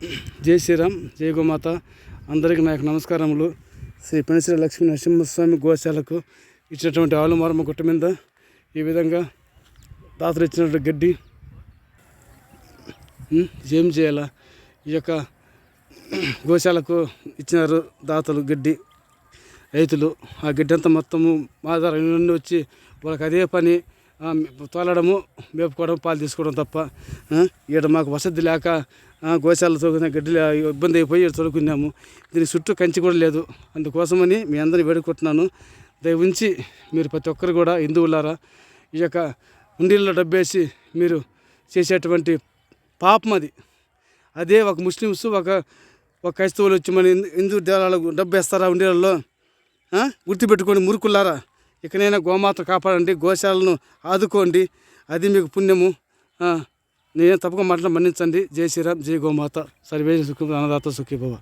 జై శ్రీరామ్ జై గోమాత. అందరికీ నా యొక్క నమస్కారములు. శ్రీ పెనశ్రీ లక్ష్మీ నరసింహస్వామి గోశాలకు ఇచ్చినటువంటి ఆలుమారమ్మ గుట్ట మీద ఈ విధంగా దాతలు ఇచ్చినటువంటి గడ్డి ఏం చేయాలా? ఈ యొక్క గోశాలకు ఇచ్చినారు దాతలు గడ్డి రైతులు. ఆ గడ్డి అంతా మొత్తము మా ద్వారా నుండి వచ్చి వాళ్ళకి అదే పని తోలడము మేపుకోవడం పాలు తీసుకోవడం తప్ప ఇక్కడ మాకు వసతి లేక ఆ, గోశాల గడ్డి ఇబ్బంది అయిపోయి తొలుకున్నాము. తొడుకున్నాము దీని చుట్టూ కంచి కూడా లేదు. అందుకోసమని మీ అందరిని వేడుకుంటున్నాను దయ ఉంచి మీరు ప్రతి ఒక్కరు కూడా హిందువులారా ఈ యొక్క ఉండీల్లో డబ్బేసి మీరు చేసేటువంటి పాపం అది. అదే ఒక ముస్లిమ్స్ ఒక ఒక క్రైస్తవులు వచ్చి మన హిందూ- హిందూ దేవాలయాలకు డబ్బు వేస్తారా ఉండేళ్ళలో గుర్తుపెట్టుకొని మురుకులారా ఇకనైనా గోమాత కాపాడండి గోశాలను ఆదుకోండి. అది మీకు పుణ్యము. నేను తప్పక మాటలు మన్నించండి. జై శ్రీరామ్ జై గోమాత. సర్వే సుఖం అన్నదాత సుఖీ భవ